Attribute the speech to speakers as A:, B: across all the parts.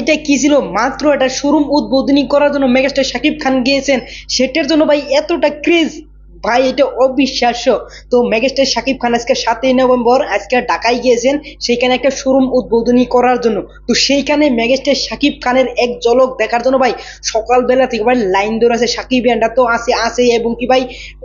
A: এটা কি ছিল? মাত্র এটা শোরুম উদ্বোধনী করার জন্য মেগাস্টার শাকিব খান গিয়েছেন। সেটার জন্য ভাই এতটা ক্রেজ ভাই, এটা অবিশ্বাস্য। তো মেগাস্টার শাকিব খান আজকে সাতই নভেম্বর আজকে ঢাকায় গিয়েছেন, সেইখানে একটা শোরুম উদ্বোধনী করার জন্য। তো সেইখানে মেগাস্টার শাকিব খানের এক ঝলক দেখার জন্য ভাই, সকালবেলা থেকে ভাই লাইন ধরে আছে, শাকিব এন্ডা তো আছে আছে, এবং কি ভাই,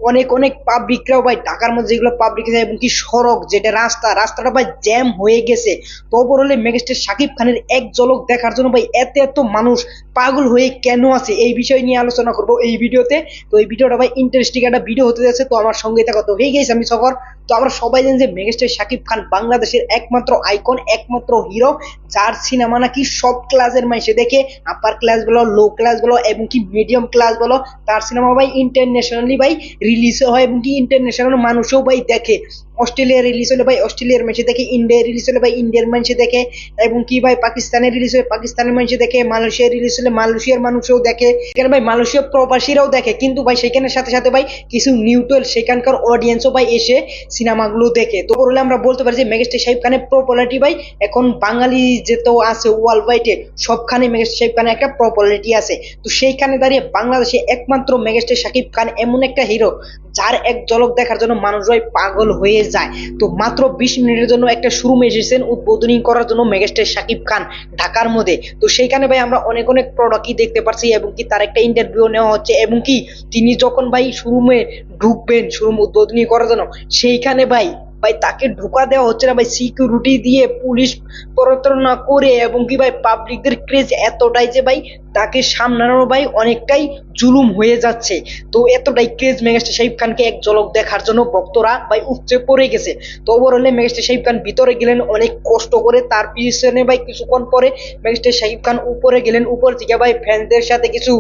A: অনেক অনেক পাবলিকরাও ভাই, ঢাকার মধ্যে যেগুলো পাবলিক আছে, এবং কি সড়ক, যেটা রাস্তা, রাস্তাটা ভাই জ্যাম হয়ে গেছে। তো ওভারঅলে মেগাস্টার শাকিব খানের এক ঝলক দেখার জন্য ভাই, এত এত মানুষ পাগল হয়ে কেন আছে, এই বিষয় নিয়ে আলোচনা করব এই ভিডিওতে। তো এই ভিডিওটা ভাই ইন্টারেস্টিং একটা ভিডিও হতে যাচ্ছে, তো আমার সঙ্গে থাকা। তো হয়ে গেছে আমি সফর। তো আমরা সবাই জানি যে মেগাস্টার শাকিব খান বাংলাদেশের একমাত্র আইকন একমাত্র হিরো যার সিনেমা নাকি সব ক্লাসের মাইসে দেখে আপার ক্লাস বলো লো ক্লাস বলো, এবং কি মিডিয়াম ক্লাস বলো, তার সিনেমা ভাই ইন্টারন্যাশনালি ভাই রিলিজও হয় এবং কি ইন্টারন্যাশনাল মানুষও ভাই দেখে। অস্ট্রেলিয়া রিলিজ হলে ভাই অস্ট্রেলিয়ার মানুষে দেখে ইন্ডিয়া রিলিজ হলে ভাই ইন্ডিয়ার মানুষে দেখে, এবং কি ভাই পাকিস্তানের রিলিজ হলে পাকিস্তানের মানুষে দেখে মালয়েশিয়া রিলিজ হলে মালয়েশিয়ার মানুষও দেখে, এখানে ভাই মালয়েশিয়া প্রবাসীরাও দেখে, কিন্তু ভাই সেখানে সাথে সাথে ভাই কিছু নিউট্রাল সেখানকার অডিয়েন্সও ভাই এসে সিনেমাগুলো দেখে। তো বলে আমরা বলতে পারি যে মেগাস্টার সাহেব খানের প্রপলারিটি ভাই এখন বাঙালি যেহেতু আছে ওয়ার্ল্ড ওয়াইডে সবখানে মেগাস্টার সাহেব খানের একটা প্রপলারিটি আছে। তো সেইখানে দাঁড়িয়ে বাংলাদেশে একমাত্র মেগাস্টার শাকিব খান এমন একটা হিরো যার এক ঝলক দেখার জন্য মানুষ ভাই পাগল হয়ে যায়। তো মাত্র বিশ মিনিটের জন্য একটা শুরু এসেছেন উদ্বোধনী করার জন্য মেগাস্টার শাকিব খান ঢাকার মধ্যে। তো সেইখানে ভাই আমরা অনেক অনেক প্রোডাক্টই দেখতে পাচ্ছি এবং কি তার একটা ইন্টারভিউ নেওয়া হচ্ছে এবং কি তিনি যখন ভাই শোরুমে ঢুকবেন, শুরু উদ্বোধনী করার জন্য, সেইখানে ভাই ভাই, তাকে ঢোকা দেওয়া হচ্ছে না ভাই। সিকিউরিটি দিয়ে পুলিশ প্রতারণা করে এবং কি ভাই পাবলিকদের ক্রেজ এতটাই যে ভাই, তাকে সামলানো ভাই অনেকটাই জুলুম হয়ে যাচ্ছে। তো এতটাই ক্রেজ মেগাস্টার শাহিব খানকে এক ঝলক দেখার জন্য ভক্তরা ভাই উপচে পড়ে গেছে। তো ওভারঅলে মেগাস্টার শাহিব খান ভিতরে গেলেন অনেক কষ্ট করে। তার পিছনে ভাই কিছুক্ষণ পরে মেগাস্টার শাহিব খান উপরে গেলেন। উপর থেকে ভাই ফ্যানদের সাথে কিছু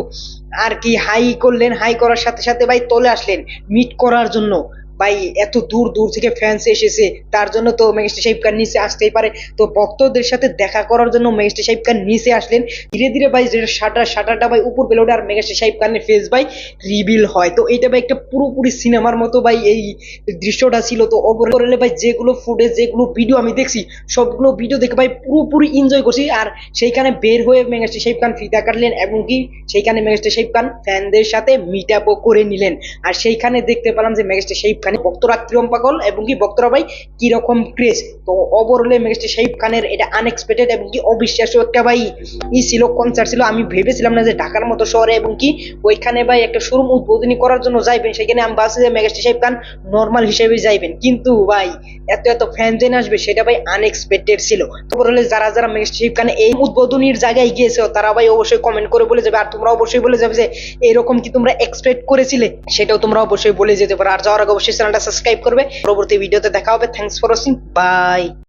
A: আর কি হাই করলেন। হাই করার সাথে সাথে ভাই তলে আসলেন মিট করার জন্য। ভাই, এত দূর দূর থেকে ফ্যান্স এসেছে। তার জন্য তো মেগাস্টার সাহেব খান নিচে আসতেই পারে। তো ভক্তদের সাথে দেখা করার জন্য মেগাস্টার সাহেব খান নিচে আসলেন। ধীরে ধীরে ভাই, যেটা শাটার শাটারটা ভাই উপর বেলোডে আর মেগাস্টার সাহেব খানের ফেস ভাই রিভিল হয়। তো এইটা ভাই একটা পুরোপুরি সিনেমার মতো ভাই এই দৃশ্যটা ছিল। তো ওভারঅলে ভাই যেগুলো ফুটেজ যেগুলো ভিডিও আমি দেখছি, সবগুলো ভিডিও দেখে ভাই পুরোপুরি এনজয় করছি। আর সেইখানে বের হয়ে মেগাস্টার সাহেব খান ফিতা কাটলেন এবং কি সেইখানে মেগাস্টার সাহেব খান ফ্যানদের সাথে মিট আপও করে নিলেন। আর সেইখানে দেখতে পেলাম যে মেগাস্টার সাহেব খানের ভক্তরা কিরম পাগল এবং কি ভক্তরা ভাই কীরকম ক্রেজ তো ওভারঅলে মেগাস্টার সাহেব খানের এটা আনএক্সপেক্টেড এবং কি অবিশ্বাস্য একটা ভাই। ই ছিল কনসার্ট ছিল। আমি ভেবেছিলাম না যে ঢাকার মতো শহরে এবং কি ওইখানে ভাই একটা শোরুম উদ্বোধনী করার জন্য যাইবেন। সেখানে আমি ভাবছি যে মেগাস্টার সাহেব খান নর্মাল হিসেবে যাইবেন। কিন্তু ভাই এত এত ফ্যান জেন আসবে, সেটা ভাই আনএক্সপেক্টেড ছিল। হলে যারা যারা মেগাস্টার সাহেব খান এই উদ্বোধনীর জায়গায় গিয়েছে, তারা ভাই অবশ্যই কমেন্ট করে বলে যাবে। আর তোমরা অবশ্যই বলে যাবে যে এরকম কি তোমরা এক্সপেক্ট করেছিলে? সেটাও তোমরা অবশ্যই বলে যেতে পারো। আর যাওয়ার আগে অবশ্যই চ্যানেলটা সাবস্ক্রাইব করবে। পরবর্তী ভিডিওতে দেখা হবে। Thanks for watching by